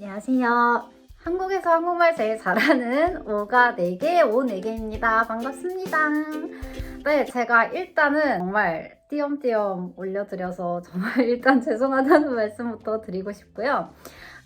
안녕하세요. 한국에서 한국말 제일 잘하는 오가 4개, 오 4개입니다. 반갑습니다. 네, 제가 일단은 정말 띄엄띄엄 올려드려서 정말 일단 죄송하다는 말씀부터 드리고 싶고요.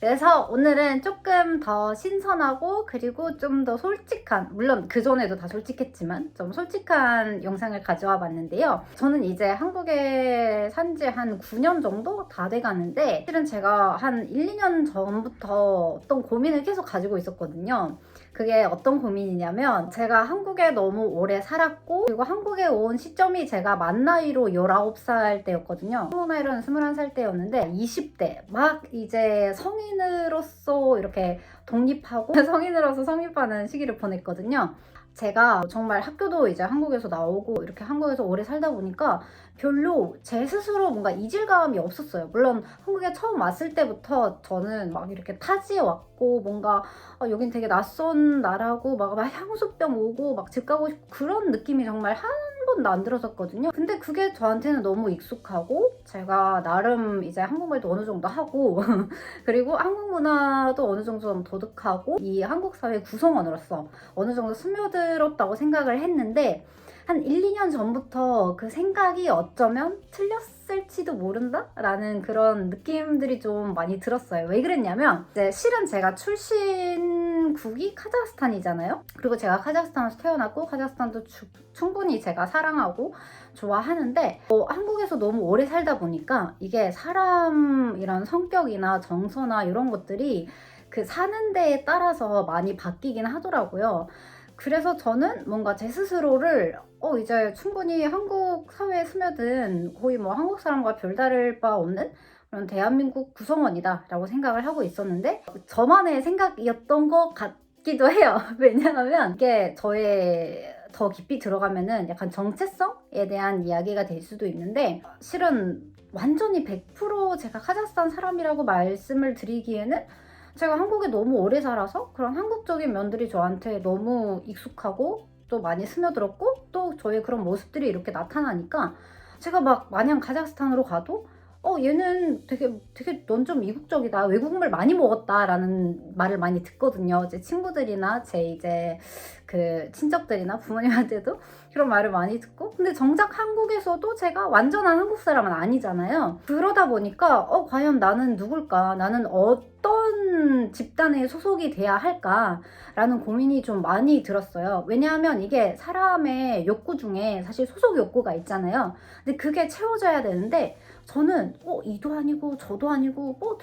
그래서 오늘은 조금 더 신선하고 그리고 좀 더 솔직한, 물론 그전에도 다 솔직했지만 좀 솔직한 영상을 가져와 봤는데요. 저는 이제 한국에 산 지 한 9년 정도 다 돼 가는데 실은 제가 한 1, 2년 전부터 어떤 고민을 계속 가지고 있었거든요. 그게 어떤 고민이냐면 제가 한국에 너무 오래 살았고 그리고 한국에 온 시점이 제가 만 나이로 19살 때였거든요. 스무 나이로는 21살 때였는데 20대 막 이제 성인으로서 이렇게 독립하고 성인으로서 성립하는 시기를 보냈거든요. 제가 정말 학교도 이제 한국에서 나오고 이렇게 한국에서 오래 살다 보니까 별로 제 스스로 뭔가 이질감이 없었어요. 물론 한국에 처음 왔을 때부터 저는 막 이렇게 타지에 왔고 뭔가 아, 여긴 되게 낯선 나라고 막, 막 향수병 오고 막 집 가고 싶고 그런 느낌이 정말 한 번도 안 들었었거든요. 근데 그게 저한테는 너무 익숙하고 제가 나름 이제 한국말도 어느 정도 하고 그리고 한국 문화도 어느 정도 좀 도둑하고 이 한국 사회 구성원으로서 어느 정도 스며들었다고 생각을 했는데 한 1, 2년 전부터 그 생각이 어쩌면 틀렸을지도 모른다? 라는 그런 느낌들이 좀 많이 들었어요. 왜 그랬냐면, 이제 실은 제가 출신 국이 카자흐스탄이잖아요? 그리고 제가 카자흐스탄에서 태어났고, 카자흐스탄도 주- 충분히 제가 사랑하고 좋아하는데, 어, 한국에서 너무 오래 살다 보니까 이게 사람 이런 성격이나 정서나 이런 것들이 그 사는 데에 따라서 많이 바뀌긴 하더라고요. 그래서 저는 뭔가 제 스스로를 어 이제 충분히 한국 사회에 스며든 거의 뭐 한국 사람과 별다를 바 없는 그런 대한민국 구성원이다라고 생각을 하고 있었는데 저만의 생각이었던 것 같기도 해요. 왜냐하면 이게 저의 더 깊이 들어가면은 약간 정체성에 대한 이야기가 될 수도 있는데 실은 완전히 100% 제가 카자흐스탄 사람이라고 말씀을 드리기에는 제가 한국에 너무 오래 살아서 그런 한국적인 면들이 저한테 너무 익숙하고 또 많이 스며들었고 또 저의 그런 모습들이 이렇게 나타나니까 제가 막 마냥 카자흐스탄으로 가도 어 얘는 되게 되게 넌 좀 이국적이다. 외국물 많이 먹었다라는 말을 많이 듣거든요. 제 친구들이나 제 이제 그 친척들이나 부모님한테도 그런 말을 많이 듣고. 근데 정작 한국에서도 제가 완전한 한국 사람은 아니잖아요. 그러다 보니까 어 과연 나는 누굴까? 나는 어떤 집단에 소속이 돼야 할까라는 고민이 좀 많이 들었어요. 왜냐하면 이게 사람의 욕구 중에 사실 소속 욕구가 있잖아요. 근데 그게 채워져야 되는데 저는 어 이도 아니고 저도 아니고 뭐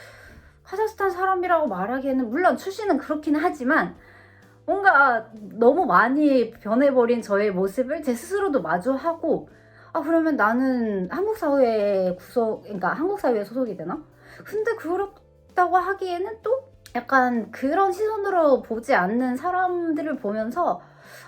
카자흐스탄 사람이라고 말하기에는 물론 출신은 그렇긴 하지만 뭔가 너무 많이 변해버린 저의 모습을 제 스스로도 마주하고 아 그러면 나는 한국 사회에 구속 그러니까 한국 사회에 소속이 되나? 근데 그렇다고 하기에는 또 약간 그런 시선으로 보지 않는 사람들을 보면서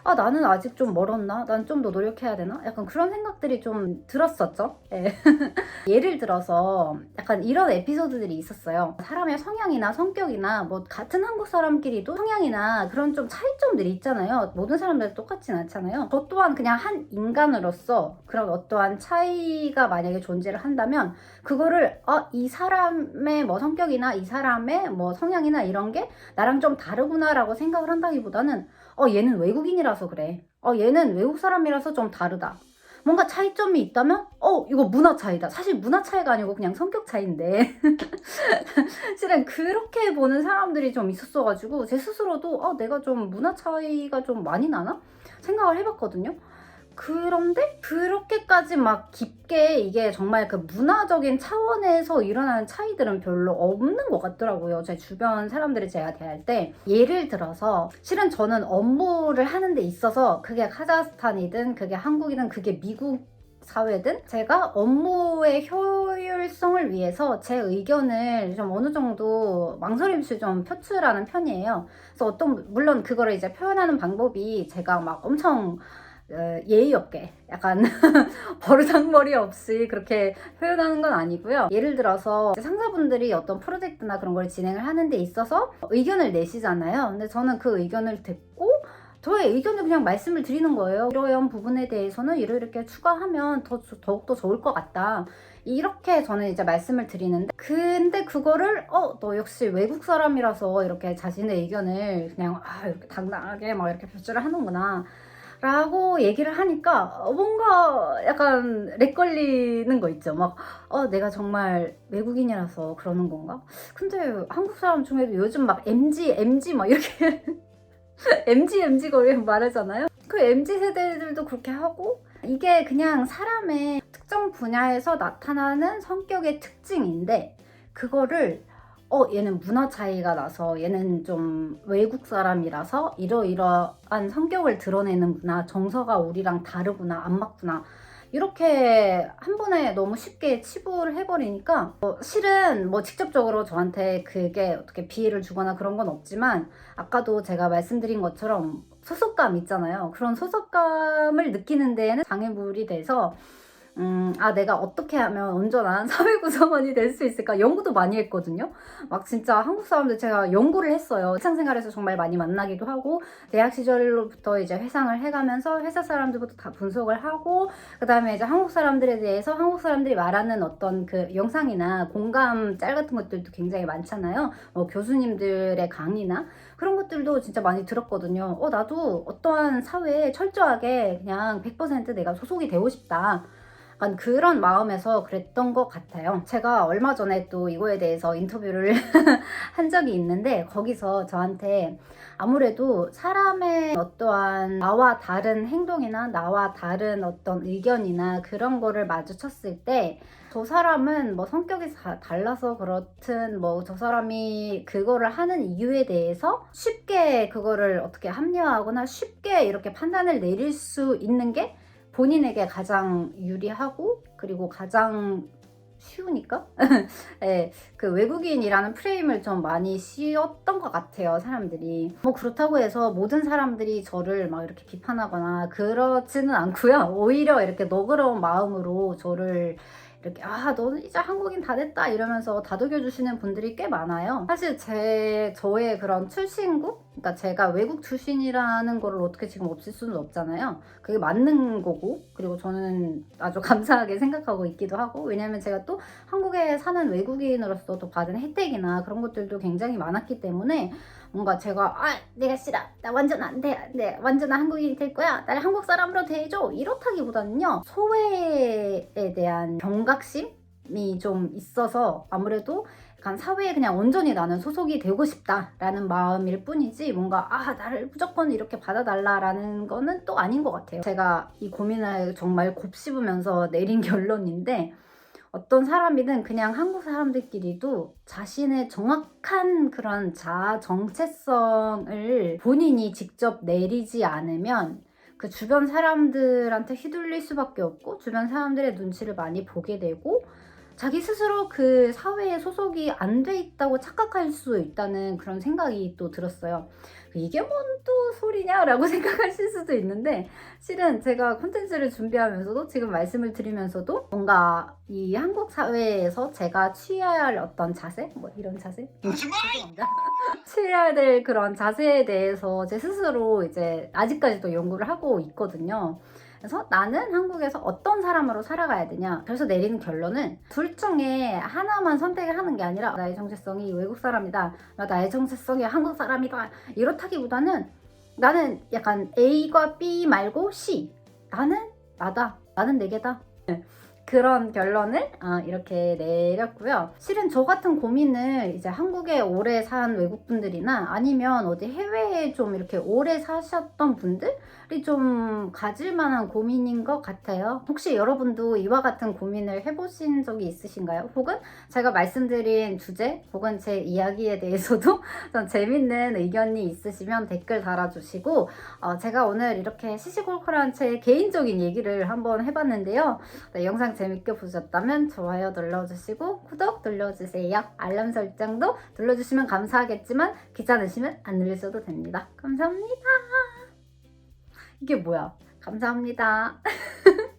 아 나는 아직 좀 멀었나? 난 좀 더 노력해야 되나? 약간 그런 생각들이 좀 들었었죠. 예. 예를 들어서 약간 이런 에피소드들이 있었어요. 사람의 성향이나 성격이나 뭐 같은 한국 사람끼리도 성향이나 그런 좀 차이점들이 있잖아요. 모든 사람들 똑같진 않잖아요. 저 또한 그냥 한 인간으로서 그런 어떠한 차이가 만약에 존재를 한다면 그거를 어, 이 사람의 뭐 성격이나 이 사람의 뭐 성향이나 이런 게 나랑 좀 다르구나라고 생각을 한다기보다는 어 얘는 외국인이라서 그래. 어 얘는 외국 사람이라서 좀 다르다. 뭔가 차이점이 있다면 어 이거 문화 차이다. 사실 문화 차이가 아니고 그냥 성격 차이인데 실은 그렇게 보는 사람들이 좀 있었어가지고 제 스스로도 어 내가 좀 문화 차이가 좀 많이 나나 생각을 해봤거든요. 그런데 그렇게까지 막 깊게 이게 정말 그 문화적인 차원에서 일어나는 차이들은 별로 없는 것 같더라고요. 제 주변 사람들이 제가 대할 때 예를 들어서 실은 저는 업무를 하는 데 있어서 그게 카자흐스탄이든 그게 한국이든 그게 미국 사회든 제가 업무의 효율성을 위해서 제 의견을 좀 어느 정도 망설임 없이 좀 표출하는 편이에요. 그래서 어떤 물론 그거를 이제 표현하는 방법이 제가 막 엄청 어, 예의 없게 약간 버르장머리 없이 그렇게 표현하는 건 아니고요. 예를 들어서 상사분들이 어떤 프로젝트나 그런 걸 진행을 하는 데 있어서 의견을 내시잖아요. 근데 저는 그 의견을 듣고 저의 의견을 그냥 말씀을 드리는 거예요. 이러한 부분에 대해서는 이렇게 추가하면 더, 더욱더 좋을 것 같다. 이렇게 저는 이제 말씀을 드리는데 근데 그거를 어 너 역시 외국 사람이라서 이렇게 자신의 의견을 그냥 아 이렇게 당당하게 막 이렇게 표출을 하는구나 라고 얘기를 하니까 어, 뭔가 약간 렉 걸리는 거 있죠. 막, 어, 내가 정말 외국인이라서 그러는 건가? 근데 한국 사람 중에도 요즘 막 MG, MG 막 이렇게 MG, MG 거리 말하잖아요. 그 MG 세대들도 그렇게 하고 이게 그냥 사람의 특정 분야에서 나타나는 성격의 특징인데 그거를 어 얘는 문화 차이가 나서 얘는 좀 외국 사람이라서 이러이러한 성격을 드러내는구나 정서가 우리랑 다르구나 안 맞구나. 이렇게 한 번에 너무 쉽게 치부를 해버리니까 어, 실은 뭐 직접적으로 저한테 그게 어떻게 피해를 주거나 그런 건 없지만 아까도 제가 말씀드린 것처럼 소속감 있잖아요. 그런 소속감을 느끼는 데에는 장애물이 돼서 음, 아, 내가 어떻게 하면 온전한 사회 구성원이 될 수 있을까? 연구도 많이 했거든요. 막 진짜 한국 사람들 제가 연구를 했어요. 직장 생활에서 정말 많이 만나기도 하고, 대학 시절로부터 이제 회상을 해가면서 회사 사람들부터 다 분석을 하고, 그 다음에 이제 한국 사람들에 대해서 한국 사람들이 말하는 어떤 그 영상이나 공감 짤 같은 것들도 굉장히 많잖아요. 뭐 교수님들의 강의나 그런 것들도 진짜 많이 들었거든요. 어, 나도 어떠한 사회에 철저하게 그냥 100% 내가 소속이 되고 싶다. 약간 그런 마음에서 그랬던 것 같아요. 제가 얼마 전에 또 이거에 대해서 인터뷰를 한 적이 있는데 거기서 저한테 아무래도 사람의 어떠한 나와 다른 행동이나 나와 다른 어떤 의견이나 그런 거를 마주쳤을 때 저 사람은 뭐 성격이 다 달라서 그렇든 뭐 저 사람이 그거를 하는 이유에 대해서 쉽게 그거를 어떻게 합리화하거나 쉽게 이렇게 판단을 내릴 수 있는 게 본인에게 가장 유리하고 그리고 가장 쉬우니까? 네, 그 외국인이라는 프레임을 좀 많이 씌웠던 것 같아요 사람들이. 뭐 그렇다고 해서 모든 사람들이 저를 막 이렇게 비판하거나 그렇지는 않고요. 오히려 이렇게 너그러운 마음으로 저를 이렇게 아 너는 이제 한국인 다 됐다. 이러면서 다독여 주시는 분들이 꽤 많아요. 사실 제 저의 그런 출신국 그러니까 제가 외국 출신이라는 거를 어떻게 지금 없앨 수는 없잖아요. 그게 맞는 거고 그리고 저는 아주 감사하게 생각하고 있기도 하고 왜냐면 제가 또 한국에 사는 외국인으로서 또 받은 혜택이나 그런 것들도 굉장히 많았기 때문에 뭔가 제가 아 내가 싫어 나 완전 안돼 네 완전 한국인이 될 거야 나를 한국 사람으로 대해줘 이렇다기보다는요 소외에 대한 경각심이 좀 있어서 아무래도 약간 사회에 그냥 온전히 나는 소속이 되고 싶다라는 마음일 뿐이지 뭔가 아 나를 무조건 이렇게 받아달라라는 거는 또 아닌 것 같아요. 제가 이 고민을 정말 곱씹으면서 내린 결론인데 어떤 사람이든 그냥 한국 사람들끼리도 자신의 정확한 그런 자아 정체성을 본인이 직접 내리지 않으면 그 주변 사람들한테 휘둘릴 수밖에 없고 주변 사람들의 눈치를 많이 보게 되고 자기 스스로 그 사회에 소속이 안 돼 있다고 착각할 수 있다는 그런 생각이 또 들었어요. 이게 뭔 또 소리냐라고 생각하실 수도 있는데 실은 제가 콘텐츠를 준비하면서도 지금 말씀을 드리면서도 뭔가 이 한국 사회에서 제가 취해야 할 어떤 자세? 뭐 이런 자세? 죄송합니다. 취해야 될 그런 자세에 대해서 제 스스로 이제 아직까지도 연구를 하고 있거든요. 그래서 나는 한국에서 어떤 사람으로 살아가야 되냐. 그래서 내리는 결론은 둘 중에 하나만 선택을 하는 게 아니라 나의 정체성이 외국 사람이다. 나의 정체성이 한국 사람이다. 이렇다기보다는 나는 약간 A과 B 말고 C. 나는 나다. 나는 내게다. 그런 결론을 어, 이렇게 내렸고요. 실은 저 같은 고민을 이제 한국에 오래 산 외국분들이나 아니면 어디 해외에 좀 이렇게 오래 사셨던 분들이 좀 가질 만한 고민인 것 같아요. 혹시 여러분도 이와 같은 고민을 해보신 적이 있으신가요? 혹은 제가 말씀드린 주제 혹은 제 이야기에 대해서도 좀 재밌는 의견이 있으시면 댓글 달아주시고 어, 제가 오늘 이렇게 시시콜콜한 제 개인적인 얘기를 한번 해봤는데요. 네, 영상 재밌게 보셨다면 좋아요 눌러주시고 구독 눌러주세요. 알람 설정도 눌러주시면 감사하겠지만 귀찮으시면 안 누르셔도 됩니다. 감사합니다. 이게 뭐야? 감사합니다.